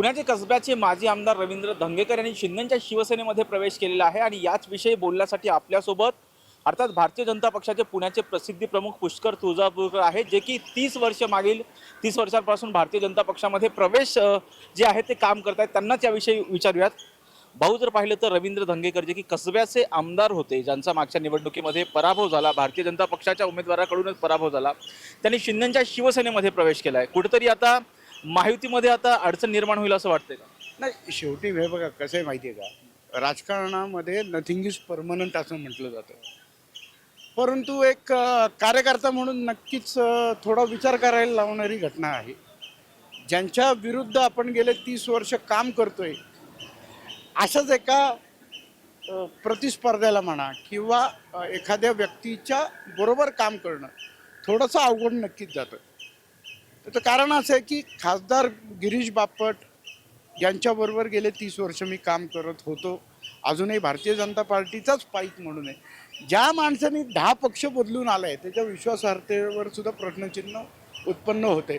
पुण्याचे कसब्याचे माजी आमदार रवींद्र धंगेकर यांनी शिंदेच्या शिवसेनेमध्ये प्रवेश केलेला आहे आणि याच विषयी बोलण्यासाठी आपल्यासोबत अर्थात भारतीय जनता पक्षाचे पुण्याचे प्रसिद्धी प्रमुख पुष्कर तुळजापूरकर आहेत जे की तीस वर्ष मागील तीस वर्षांपासून भारतीय जनता पक्षामध्ये प्रवेश जे आहे ते काम करत आहेत त्यांनाच याविषयी विचारूयात. भाऊ जर पाहिलं तर रवींद्र धंगेकर जे की कसब्याचे आमदार होते ज्यांचा मागच्या निवडणुकीमध्ये पराभव झाला भारतीय जनता पक्षाच्या उमेदवाराकडूनच पराभव झाला त्यांनी शिंदेच्या शिवसेनेमध्ये प्रवेश केला आहे कुठेतरी आता महायुतीमध्ये आता अडचण निर्माण होईल असं वाटतंय का? नाही शेवटी हे बघा कसं आहे माहिती आहे का? राजकारणामध्ये नथिंग इज परमनंट असं म्हटलं जातं. परंतु एक कार्यकर्ता म्हणून नक्कीच थोडा विचार करायला लावणारी घटना आहे. ज्यांच्या विरुद्ध आपण गेले तीस वर्ष काम करतोय अशाच एका प्रतिस्पर्ध्याला म्हणा किंवा एखाद्या व्यक्तीच्या बरोबर काम करणं थोडंसं अवघड नक्कीच जातं. त्याचं कारण असं आहे की खासदार गिरीश बापट यांच्याबरोबर गेले तीस वर्ष मी काम करत होतो. अजूनही भारतीय जनता पार्टीचाच पाईक म्हणून आहे. ज्या माणसाने दहा पक्ष बदलून आला आहे त्याच्या विश्वासार्हतेवर सुद्धा प्रश्नचिन्ह उत्पन्न होते.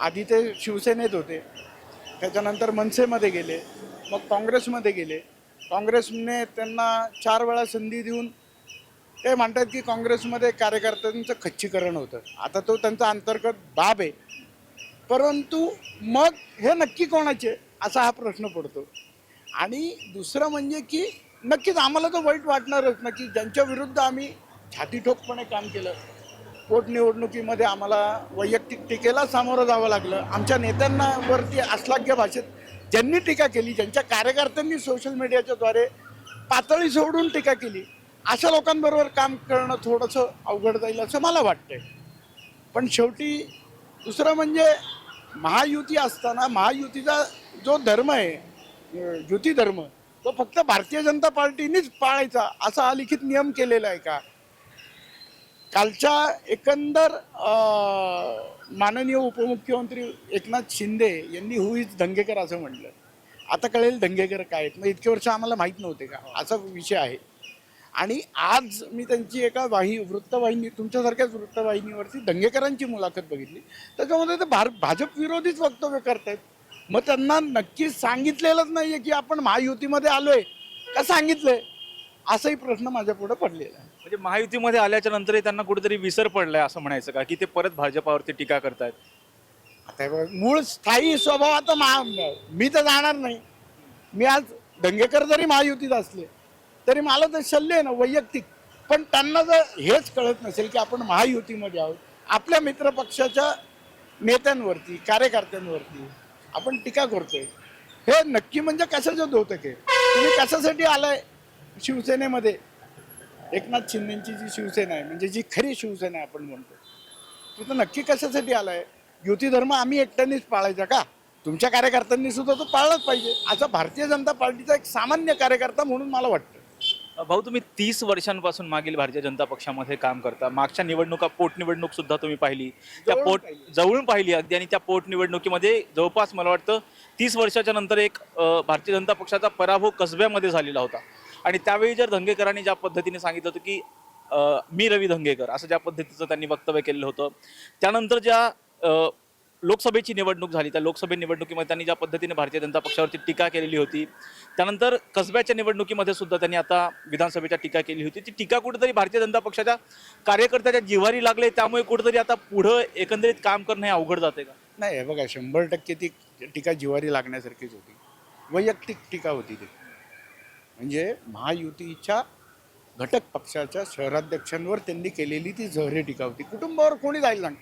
आधी ते शिवसेनेत होते. त्याच्यानंतर मनसेमध्ये गेले मग काँग्रेसमध्ये गेले. काँग्रेसने त्यांना चार वेळा संधी देऊन ते म्हणतात की काँग्रेसमध्ये कार्यकर्त्यांचं खच्चीकरण होतं. आता तो त्यांचा अंतर्गत बाब आहे. परंतु मग हे नक्की कोणाचे असा हा प्रश्न पडतो. आणि दुसरं म्हणजे की नक्कीच आम्हाला तर वाईट वाटणारच ना की ज्यांच्या विरुद्ध आम्ही छातीठोकपणे काम केलं. पोटनिवडणुकीमध्ये आम्हाला वैयक्तिक टीकेला सामोरं जावं लागलं. आमच्या नेत्यांना वरती अश्लाघ्य भाषेत ज्यांनी टीका केली ज्यांच्या कार्यकर्त्यांनी सोशल मीडियाच्याद्वारे पातळी सोडून टीका केली अशा लोकांबरोबर काम करणं थोडंसं अवघड जाईल असं मला वाटतंय. पण शेवटी दुसरं म्हणजे महायुती असताना महायुतीचा जो धर्म आहे युती धर्म तो फक्त भारतीय जनता पार्टीनेच पाळायचा असा हा लिखित नियम केलेला आहे का? कालच्या एकंदर माननीय उपमुख्यमंत्री एकनाथ शिंदे यांनी हु धंगेकर असं म्हटलं. आता कळेल धंगेकर काय आहेत. मग इतके वर्ष आम्हाला माहीत नव्हते का? असा विषय आहे. आणि आज मी त्यांची एका वाही वृत्तवाहिनी तुमच्यासारख्याच वृत्तवाहिनीवरती दंगेकरांची मुलाखत बघितली. त्याच्यामध्ये ते भार भाजप विरोधीच वक्तव्य करतायत. मग त्यांना नक्कीच सांगितलेलंच नाही आहे की आपण महायुतीमध्ये आलोय. का सांगितलंय? असाही प्रश्न माझ्या पुढे पडलेला आहे. म्हणजे महायुतीमध्ये आल्याच्या नंतरही त्यांना कुठेतरी विसर पडलाय असं म्हणायचं का? की ते परत भाजपावरती टीका करतायत? आता हे बघ, मूळ स्थायी स्वभाव आता महा मी तर जाणार नाही. मी आज दंगेकर जरी महायुतीत असले तरी मला तर शल्य आहे ना वैयक्तिक. पण त्यांना जर हेच कळत नसेल की आपण महायुतीमध्ये आहोत आपल्या मित्रपक्षाच्या नेत्यांवरती कार्यकर्त्यांवरती आपण टीका करतोय. हे नक्की म्हणजे कशाचं धोतक आहे? तुम्ही कशासाठी आलाय शिवसेनेमध्ये? एकनाथ शिंदेची जी शिवसेना आहे म्हणजे जी खरी शिवसेना आहे आपण म्हणतो तू तर नक्की कशासाठी आलाय? युती धर्म आम्ही एकट्यानेच पाळायचा का? तुमच्या कार्यकर्त्यांनी सुद्धा तो पाळलाच पाहिजे. असा भारतीय जनता पार्टीचा एक सामान्य कार्यकर्ता म्हणून मला वाटतं. भाऊ तुम्ही तीस वर्षांपासून मागील भारतीय जनता पक्षामध्ये काम करता. मागच्या निवडणुका पोटनिवडणूक सुद्धा तुम्ही पाहिली. त्या पोट. जवळून पाहिली अगदी आणि त्या पोटनिवडणुकीमध्ये जवळपास मला वाटतं तीस वर्षाच्या नंतर एक भारतीय जनता पक्षाचा पराभव कसब्यामध्ये झालेला होता. आणि त्यावेळी जर धंगेकरांनी ज्या पद्धतीने सांगितलं होतं की मी रवी धंगेकर असं ज्या पद्धतीचं त्यांनी वक्तव्य केलेलं होतं. त्यानंतर ज्या लोकसभेची निवडणूक झाली. त्या लोकसभे निवडणुकीमध्ये त्यांनी ज्या पद्धतीने भारतीय जनता पक्षावरती टीका केलेली होती त्यानंतर कसब्याच्या निवडणुकीमध्ये सुद्धा त्यांनी आता विधानसभेच्या टीका केली होती. ती टीका कुठेतरी भारतीय जनता पक्षाच्या कार्यकर्त्याच्या जिव्हारी लागले त्यामुळे कुठेतरी आता पुढं एकंदरीत काम करणं हे अवघड जाते का? नाही बघा शंभर टक्के ती टीका जिवारी लागण्यासारखीच होती. वैयक्तिक टीका होती ती. म्हणजे महायुतीच्या घटक पक्षाच्या शहराध्यक्षांवर त्यांनी केलेली ती झहरी टीका होती. कुटुंबावर कोणी जाईल सांग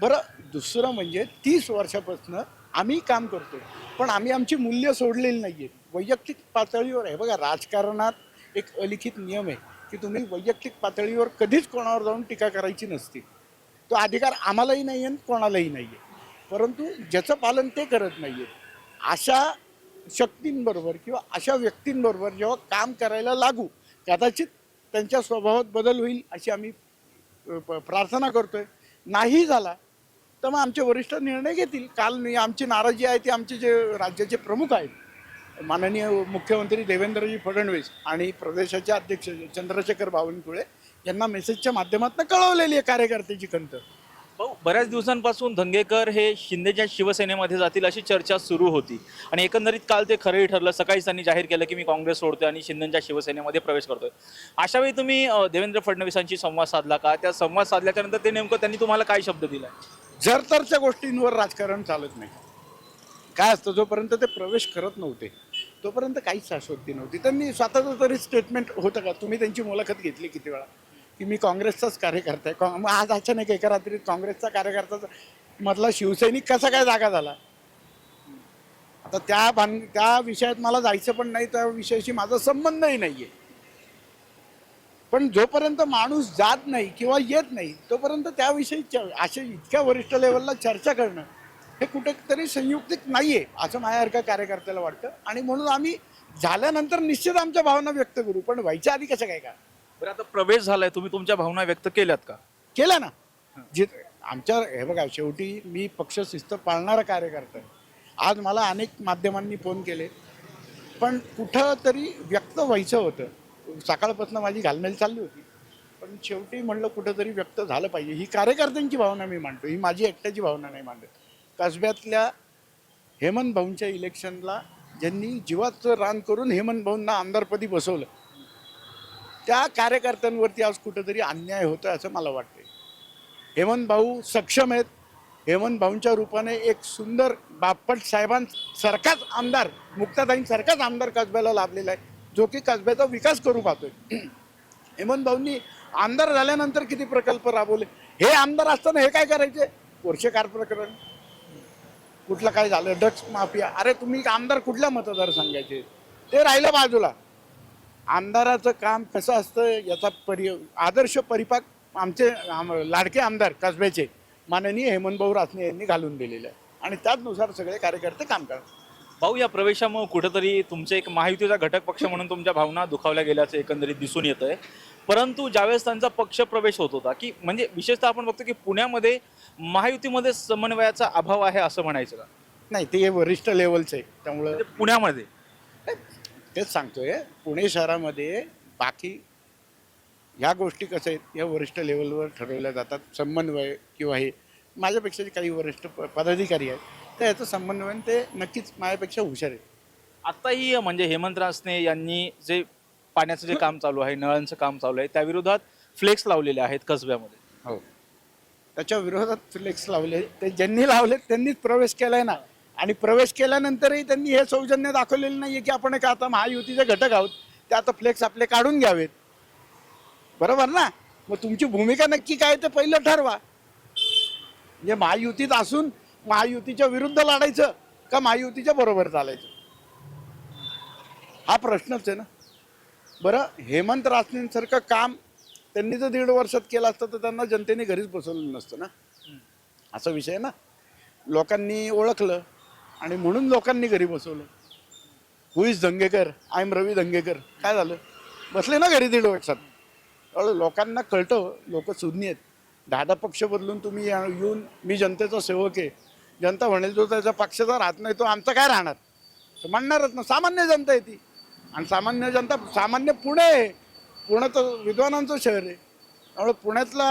बरं दुसरं म्हणजे तीस वर्षापासून आम्ही काम करतो पण आम्ही आमची मूल्य सोडलेली नाही आहेत वैयक्तिक पातळीवर आहे. बघा राजकारणात एक अलिखित नियम आहे की तुम्ही वैयक्तिक पातळीवर कधीच कोणावर जाऊन टीका करायची नसते. तो अधिकार आम्हालाही नाही आहे आणि कोणालाही नाही आहे परंतु ज्याचं पालन ते करत नाही आहेत अशा शक्तींबरोबर किंवा अशा व्यक्तींबरोबर जेव्हा काम करायला लागू कदाचित त्यांच्या स्वभावात बदल होईल अशी आम्ही प- प्रार्थना करतोय. नाही झाला तर मग आमचे वरिष्ठ निर्णय घेतील. काल मी आमची नाराजी आहे ती आमचे जे राज्याचे प्रमुख आहेत माननीय मुख्यमंत्री देवेंद्रजी फडणवीस आणि प्रदेशाचे अध्यक्ष चंद्रशेखर बावनकुळे यांना मेसेजच्या माध्यमातून कळवलेली आहे कार्यकर्त्याची खंत भाऊ बऱ्याच दिवसांपासून धंगेकर हे शिंदेच्या शिवसेनेमध्ये जातील अशी चर्चा सुरू होती. आणि एकंदरीत काल ते खरंही ठरलं सकाळीच त्यांनी जाहीर केलं की मी काँग्रेस सोडतोय आणि शिंदेच्या शिवसेनेमध्ये प्रवेश करतोय. अशा वेळी तुम्ही देवेंद्र फडणवीसांशी संवाद साधला का? त्या संवाद साधल्याच्यानंतर ते नेमकं त्यांनी तुम्हाला काय शब्द दिलाय? जर तरच्या गोष्टींवर राजकारण चालत नाही. काय असतं जोपर्यंत ते प्रवेश करत नव्हते तोपर्यंत काहीच शाश्वती नव्हती. त्यांनी स्वतःचं तरी स्टेटमेंट होतं का? तुम्ही त्यांची मुलाखत घेतली किती वेळा? की मी काँग्रेसचाच कार्यकर्ता आहे. कॉ मग आज अचानक एका रात्रीत काँग्रेसचा कार्यकर्ता मधला शिवसैनिक कसा काय जागा झाला? आता त्या भान त्या विषयात मला जायचं पण नाही त्या विषयाशी माझा संबंधही नाही आहे पण जोपर्यंत माणूस जात नाही किंवा येत नाही तोपर्यंत त्याविषयी अशा इतक्या वरिष्ठ लेवलला चर्चा करणं हे कुठेतरी संयुक्तिक नाही आहे असं माझ्यासारख्या कार्यकर्त्याला वाटतं. आणि म्हणून आम्ही झाल्यानंतर निश्चित आमच्या भावना व्यक्त करू पण व्हायच्या आधी कसं काय का बरं आता प्रवेश झालाय तुम्ही तुमच्या भावना व्यक्त केल्यात का? केलं ना. जे आमच्या हे बघा शेवटी मी पक्ष शिस्त पाळणारा कार्यकर्ता आज मला अनेक माध्यमांनी फोन केले पण कुठं तरी व्यक्त व्हायचं होतं. सकाळपासून माझी घालमेल चालली होती. पण शेवटी म्हणलं कुठंतरी व्यक्त झालं पाहिजे. ही कार्यकर्त्यांची भावना मी मांडतो. ही माझी एकट्याची भावना नाही मांडत. कसब्यातल्या हेमंत भाऊंच्या इलेक्शनला ज्यांनी जीवाचं रान करून हेमंत भाऊंना आमदारपदी बसवलं त्या कार्यकर्त्यांवरती आज कुठंतरी अन्याय होतो असं मला वाटते हेमंत भाऊ सक्षम आहेत. हेमंत भाऊंच्या रूपाने एक सुंदर बापट साहेबांसारखाच आमदार मुक्ताताईंसारखाच आमदार कसब्याला लाभलेला आहे. जो की कसब्याचा विकास करू पाहतोय. हेमंत भाऊंनी आमदार झाल्यानंतर किती प्रकल्प राबवले? हे आमदार असताना हे काय करायचे? वर्षकार प्रकरण. कुठलं काय झालं? Drugs mafia. अरे तुम्ही आमदार कुठल्या मतदारसंघाचे ते राहिलं बाजूला. आमदाराचं काम कसं असतं याचा परि आदर्श परिपाक आमचे आम- लाडके आमदार कसब्याचे माननीय हेमंतभाऊ रासने यांनी घालून दिलेले आहे. आणि त्याचनुसार सगळे कार्यकर्ते काम करतात. भाऊ या प्रवेशामुळे कुठेतरी तुमचे एक महायुतीचा घटक पक्ष म्हणून तुमच्या भावना दुखावल्या गेल्याचं एकंदरीत दिसून येत आहे परंतु ज्यावेळेस त्यांचा पक्ष प्रवेश होत होता की म्हणजे विशेषतः आपण बघतो की पुण्यामध्ये महायुतीमध्ये समन्वयाचा अभाव आहे असं म्हणायचं का? नाही ते वरिष्ठ लेवलचं आहे त्यामुळं म्हणजे पुण्यामध्ये. तेच सांगतोय पुणे शहरामध्ये बाकी ह्या गोष्टी कसं आहेत या वरिष्ठ लेवलवर ठरवल्या जातात समन्वय किंवा हे. माझ्यापेक्षा जे काही वरिष्ठ प- पदाधिकारी आहेत तर याचं समन्वयन ते नक्कीच माझ्यापेक्षा हुशार आहेत. आत्ताही म्हणजे हेमंत रासने यांनी जे पाण्याचं जे काम चालू आहे नळांचं काम चालू आहे त्या विरोधात फ्लेक्स लावलेले आहेत कसब्यामध्ये. हो. त्याच्या विरोधात फ्लेक्स लावले ते ज्यांनी लावले त्यांनीच प्रवेश केलाय ना. आणि प्रवेश केल्यानंतरही त्यांनी हे सौजन्य दाखवलेलं नाहीये की आपण एक आता महायुतीचे घटक आहोत ते आता फ्लेक्स आपले काढून घ्यावेत. बरोबर ना? मग तुमची भूमिका नक्की काय ते पहिलं ठरवा. म्हणजे महायुतीत असून महायुतीच्या विरुद्ध लढायचं का महायुतीच्या बरोबर चालायचं? हा प्रश्नच आहे ना. बरं हेमंत रासनेंसारखं काम त्यांनी जर दीड वर्षात केलं असतं तर त्यांना जनतेने घरीच बसवलं नसतं ना. असा विषय आहे ना. लोकांनी ओळखलं आणि म्हणून लोकांनी घरी बसवलं. Who is Dangekar? I am Ravi Dangekar. काय झालं? बसले ना घरी दीड वर्षात. त्यामुळे लोकांना कळतं. लोक सुज्ञ आहेत. दहा दहा पक्ष बदलून तुम्ही या- येऊन मी जनतेचा सेवक आहे. जनता म्हणेल जो त्याच्या पक्षाचा राहत नाही तो आमचा काय राहणार? तर म्हणणारच ना सामान्य जनता आहे ती. आणि सामान्य जनता सामान्य पुणे आहे. पुणे तर विद्वानांचं शहर आहे. त्यामुळे पुण्यातला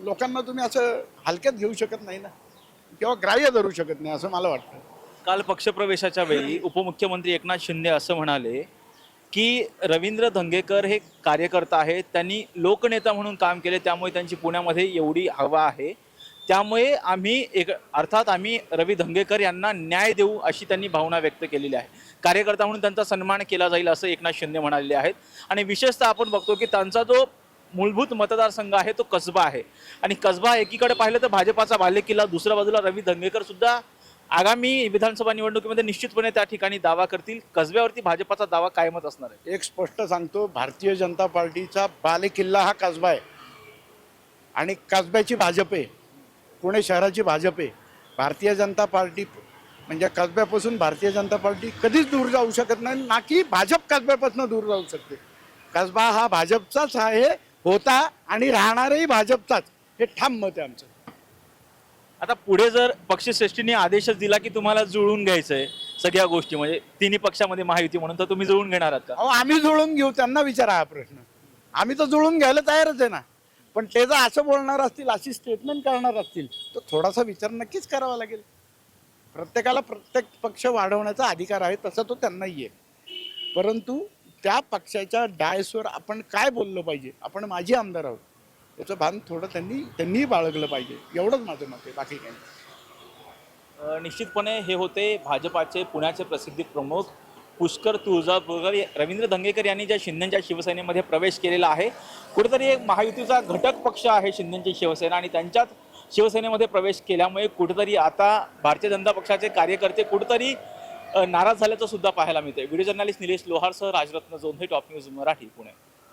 लोकांना तुम्ही असं हलक्यात घेऊ शकत नाही ना. किंवा ग्राह्य धरू शकत नाही असं मला वाटतं. काल पक्षप्रवेशाच्या वेळी उपमुख्यमंत्री एकनाथ शिंदे असं म्हणाले की रवींद्र धंगेकर हे कार्यकर्ता आहेत. त्यांनी लोकनेता म्हणून काम केले त्यामुळे त्यांची पुण्यामध्ये एवढी हवा आहे. त्यामुळे आम्ही एक अर्थात आम्ही रवी धंगेकर यांना न्याय देऊ अशी त्यांनी भावना व्यक्त केलेली आहे. कार्यकर्ता म्हणून त्यांचा सन्मान केला जाईल असं एकनाथ शिंदे म्हणाले आहेत. आणि विशेषतः आपण बघतो की त्यांचा जो मूलभूत मतदारसंघ आहे तो कसबा आहे. आणि कसबा एकीकडे पाहिलं तर भाजपाचा बालेकिल्ला दुसऱ्या बाजूला रवी धंगेकर सुद्धा आगामी विधानसभा निवडणुकीमध्ये निश्चितपणे त्या ठिकाणी दावा करतील. कसब्यावरती भाजपाचा दावा कायमच असणार आहे. एक स्पष्ट सांगतो भारतीय जनता पार्टीचा बालेकिल्ला हा कसबा आहे. आणि कसब्याची भाजप आहे. पुणे शहराची भाजप आहे. भारतीय जनता पार्टी म्हणजे कसब्यापासून भारतीय जनता पार्टी कधीच दूर जाऊ शकत नाही ना की भाजप कसब्यापासून दूर जाऊ शकते. कसबा हा भाजपचाच आहे होता आणि राहणारही भाजपचाच. हे ठाम मत आहे आमचं. आता पुढे जर पक्षश्रेष्ठींनी आदेशच दिला की तुम्हाला जुळून घ्यायचंय सगळ्या गोष्टी म्हणजे तिन्ही पक्षामध्ये महायुती म्हणून तर तुम्ही जुळून घेणार आहात का? अहो आम्ही जुळून घेऊ त्यांना विचारा हा प्रश्न. आम्ही तर जुळून घ्यायला तयारच आहे ना. पण ते जर असं बोलणार असतील अशी स्टेटमेंट करणार असतील तर थोडासा विचार नक्कीच करावा लागेल. प्रत्येकाला प्रत्येक पक्ष वाढवण्याचा अधिकार आहे तसा तो त्यांनाही आहे. परंतु त्या पक्षाच्या डायसवर आपण काय बोललं पाहिजे? आपण माझी आमदार आहोत. याचं भान थोडं त्यांनी त्यांनीही बाळगलं पाहिजे. एवढंच माझं मत आहे. बाकी काही निश्चितपणे हे होते भाजपाचे पुण्याचे प्रसिद्धी प्रमुख पुष्कर तुळजापूरकर रवींद्र धंगेकर यांनी ज्या शिंदेच्या शिवसेनेमध्ये प्रवेश केलेला आहे कुठेतरी एक महायुतीचा घटक पक्ष आहे शिंदेची शिवसेना आणि त्यांच्यात शिवसेनेमध्ये प्रवेश केल्यामुळे कुठेतरी आता भारतीय जनता पक्षाचे कार्यकर्ते कुठेतरी नाराज झाल्याचं सुद्धा पाहायला मिळतंय. व्हिडिओ जर्नलिस्ट निलेश लोहारसह राजरत्न जोंधे टॉप न्यूज मराठी पुणे.